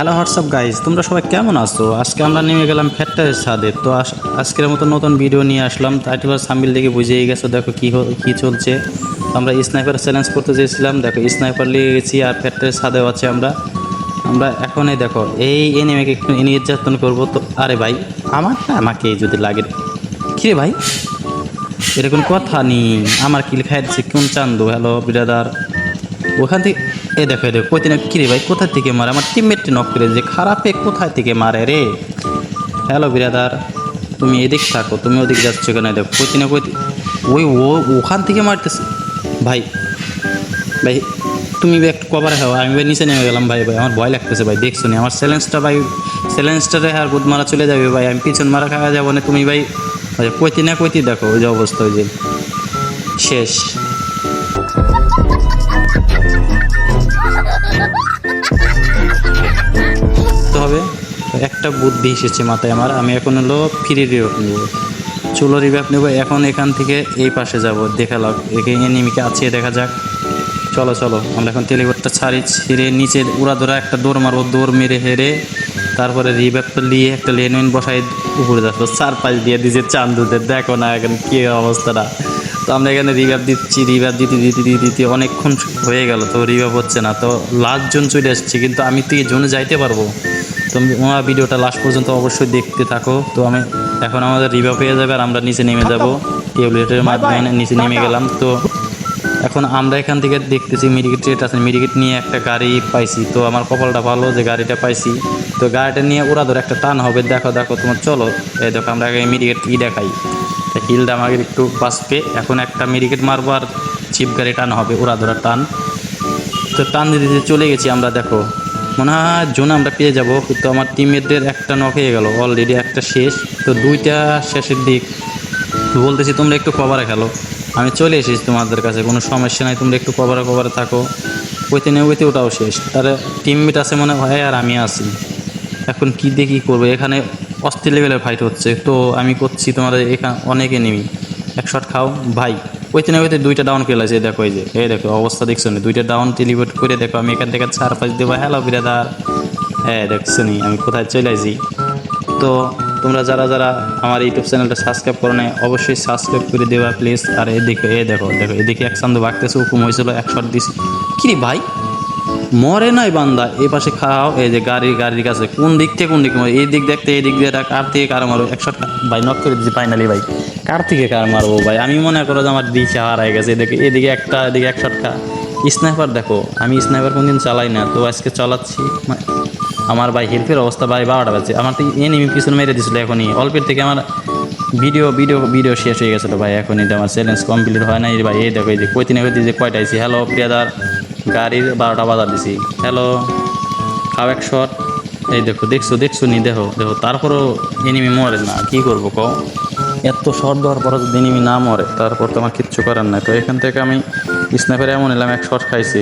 Hello WhatsApp guys তোমরা সবাই কেমন আছো? আজকে আমরা নেমে গেলাম ফ্যাক্টরির ছাদে। তো আজকের মতো নতুন ভিডিও নিয়ে আসলাম। টাইটেল সামিল দেখে বুঝিয়ে গেছো, দেখো কী কী চলছে। আমরা স্নাইপার চ্যালেঞ্জ করতে চেয়েছিলাম। দেখো স্নাইপার নিয়ে গেছি আর ফ্যাক্টরির ছাদেও আছে আমরা। আমরা এখনই দেখো, এই এনিমেকে একটু নির্যাতন করব তো। আরে ভাই, আমার না আমাকে যদি লাগে। কিরে ভাই? এরকম কথা নেই। আমার কিল খাই দিচ্ছে কোন চান্দু? হ্যালো বিরাদার ওখান থেকে এ দেখো এ দেখো, কই না কিরে ভাই, কোথা থেকে মারে? আমার টিমমেটটি নক করে যে, খারাপে কোথায় থেকে মারে রে? হ্যালো বিরাদার তুমি এদিক থাকো, তুমি ওদিক যাচ্ছ কেন? দেখো, কই না কই ওই, ও, ওখান থেকে মারতেছে। ভাই ভাই, তুমি একটু কভার খাও আমি ভাই নিচে নেমে গেলাম, ভাই ভাই, আমার ভয় লাগতেছে, ভাই, দেখছ নি? আমার চ্যালেঞ্জটা ভাই চ্যালেঞ্জটারে আর গুদ মারা চলে যাবে, ভাই, আমি পিছন মারা খাওয়া যাব না, তুমি ভাই কইতি না কইতি দেখো, ওই যে অবস্থা, ওই যে। শেষ। হবে, একটা বুদ্ধি এসেছে মাথায় আমার, আমি এখন হলো ফ্রি রিভাব নেব। চুলো রিভাব নেব, এখন এখান থেকে এই পাশে যাব, দেখা লাগ, একে এনিমিকে আছে দেখা যাক। চলো চলো, আমরা এখন টেলিভোটটা ছাড়ি, ছিঁড়ে নিচে উড়া ধরা একটা দৌড় মারবো, দৌড় মেরে হেরে তারপরে রিভাবটা নিয়ে একটা লেনুইন বসাই, উপরে যাব চার পাঁচ দিয়ে দিয়েছে চান্দুদের দেখো না এখন কী অবস্থাটা। তো আমরা এখানে রিভাব দিচ্ছি রিভাব দিতে দিতে দিতে দিতে অনেকক্ষণ হয়ে গেল তো রিভাব হচ্ছে না। তো লাস্ট জন চলে আসছে কিন্তু আমি তো এই জোনে যাইতে পারব। তো আমার ভিডিওটা লাস্ট পর্যন্ত অবশ্যই দেখতে থাকো। তো আমি এখন আমাদের রিভাব হয়ে যাবে আর আমরা নিচে নেমে যাব। টেবলেটের মাধ্যমে নিচে নেমে গেলাম। তো এখন আমরা এখান থেকে দেখতেছি মেডিকেট রেট আছে। মেডিকেট নিয়ে একটা গাড়ি পাইছি। তো আমার কপালটা ভালো যে গাড়িটা পাইছি। তো গাড়িটা নিয়ে ওরা ধরে একটা টান হবে। দেখো দেখো তোমার চলো। এই দেখো আমরা আগে মেডিকেট ই দেখাই। হিলটা আমাকে একটু বাঁচবে। এখন একটা মেডিকেট মারবো আর চিপ গাড়ি টান হবে, ওরা ধরা টান। তো টান দিতে দিতে চলে গেছি আমরা, দেখো। মনে হয় জোন আমরা পেয়ে যাব, কিন্তু আমার টিমমেটদের একটা নক হয়ে গেল অলরেডি একটা শেষ। তো দুইটা শেষের দিক। বলতেছি, তোমরা একটু কভারে খেলো। আমি চলে এসেছি তোমাদের কাছে, কোনো সমস্যা নাই, তোমরা একটু কভারে কভারে থাকো। ওইতে নেই ওইতে ওটাও শেষ। তার টিমমেট আছে মনে হয় আর আমি আছি। এখন কি কী করব? এখানে অস্থির লেভেলের ফাইট হচ্ছে। তো আমি করছি তোমাদের এখানে, অনেকে নেমি এক শট খাও, ভাই। ওইতে না ওইতে দুইটা ডাউন লাগছে দেখো এই যে। এই দেখো, অবস্থা দেখছ না? দুইটা ডাউন টেলিভোট করে দেখো, আমি এখান থেকে চার পাঁচ দেবো। হ্যালো বিরাদার হ্যাঁ দেখছ নি? আমি কোথায় চলে আসি তো তোমরা যারা যারা আমার ইউটিউব চ্যানেলটা সাবস্ক্রাইব করো না অবশ্যই সাবস্ক্রাইব করে দেওয়া প্লিজ আর এদিকে এ দেখো দেখো, এদিকে এক চান্দ বাগতেছে হুকুম হয়েছিল, এক শট দিছি। কিরে ভাই? মরে নাই বান্দা, এই পাশে খাও, এই যে গাড়ি, গাড়ির কাছে। কোন দিক থেকে, কোন দিকে মরে এই দিক দেখতে, এই দিক দিয়ে কার থেকে কার মারো একশো ভাই নক করে দিচ্ছি ফাইনালি ভাই। কার থেকে কার মারবো, ভাই? আমি মনে করো যে আমার দিশে হারাই গেছে। এদিকে এদিকে একটা, এদিকে এক শটকা। স্নাইপার দেখো, আমি স্নাইপার কোনদিন চালাই না। তো আজকে চালাচ্ছি মানে আমার ভাই হেল্পের অবস্থা ভাই বারোটা বাজছে আমার তো এনিমি পিছনে মেরে দিয়েছিল এখনই। অল্পের থেকে আমার ভিডিও ভিডিও ভিডিও শেষ হয়ে গেছিল ভাই, এখনই তো আমার চ্যালেঞ্জ কমপ্লিট হয় নাই ভাই। এই দেখো, এই যে কইতে না কইতে যে কয়টা হ্যালো প্রিয়াদার গাড়ির বারোটা বাজার দিছি। হ্যালো খাও এক শট এই দেখো, দেখছ দেখছ নি? দেখো দেখো, তারপরও এনিমি মরে না, কি করব কও? এত শট দেওয়ার পরও যদি এনিমি না মরে, তারপর তো আমার কিচ্ছু করার নাই। তো এখান থেকে আমি স্ন্যাপের এমন এলাম এক শট খাইছি।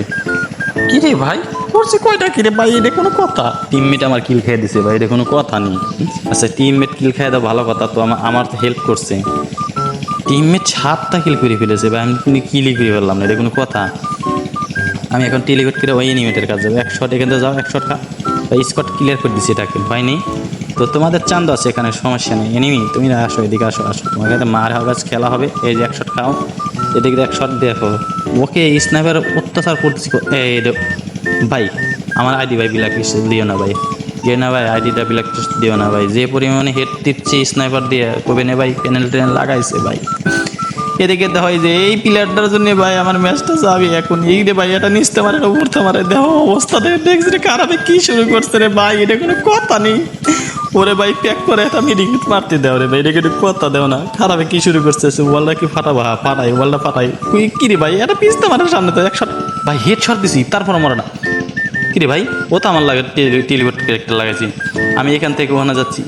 কি রে ভাই, করছি কয়টা কি রে ভাই, এটা কোনো কথা? টিমমেট আমার কিল খেয়ে দিছে ভাই, এটা কোনো কথা নেই আচ্ছা টিমমেট কিল খেয়ে দেওয়া ভালো কথা, তো আমার আমার তো হেল্প করছে। টিমমেট সাতটা কিল করে ফেলেছে ভাই, আমি কিন্তু কিলই করে ফেললাম না, এটা কোনো কথা? আমি এখন টেলিকট করে ওই এনিমেটের কাজ যাব এক শট এখান থেকে যাও, এক শট স্কট ক্লিয়ার করে দিছি এটাকে। ভয় নেই। তো তোমাদের চান্দ আছে এখানে, সমস্যা নেই। এনিমি তুমি আসো, এদিকে আসো আসো। তোমার কাছে মার হবে খেলা হবে। এই যে এক শট খাও। এদিকে এক শট দেখো। ওকে স্নাইপার অত্যাচার করতেছি ভাই, আমার আইডি ভাই বিলাক দিও না ভাই। দিও না ভাই আইডিটা বিলাক দিও না ভাই। যে পরিমাণে হেড টিপছে স্নাইপার দিয়ে, কবে নে ভাই? প্যানেল ট্যানেল লাগাইছে ভাই। এদিকে হয় যে এই প্লেয়ারটার জন্য ভাই আমার ম্যাচটা যাবে এখন। এই রে ভাই, এটা নিচতে মারে এটা উঠতে মারে দেহ অবস্থা দেখে দেখছি রে খারাপে কি শুরু করছে রে ভাই, এটা কোনো কথা নেই। ওরে ভাই প্যাক করে এটা মিডিকেট মারতে দেও রে ভাই কিন্তু কথা দেও না। খারাপে কি শুরু করছে ওয়ালটা কি ফাটাবা? ফাটাই ওয়ালটা ফাটাই। তুই কি রে ভাই, এটা পিছতে মারে সামনে তো এক শট ভাই হেড শট দিছি তারপর মরে না। কি রে ভাই, ও তো আমার লাগে টেলিভোট ক্যারেক্টার লাগাইছি। আমি এখান থেকে ওখানে যাচ্ছি।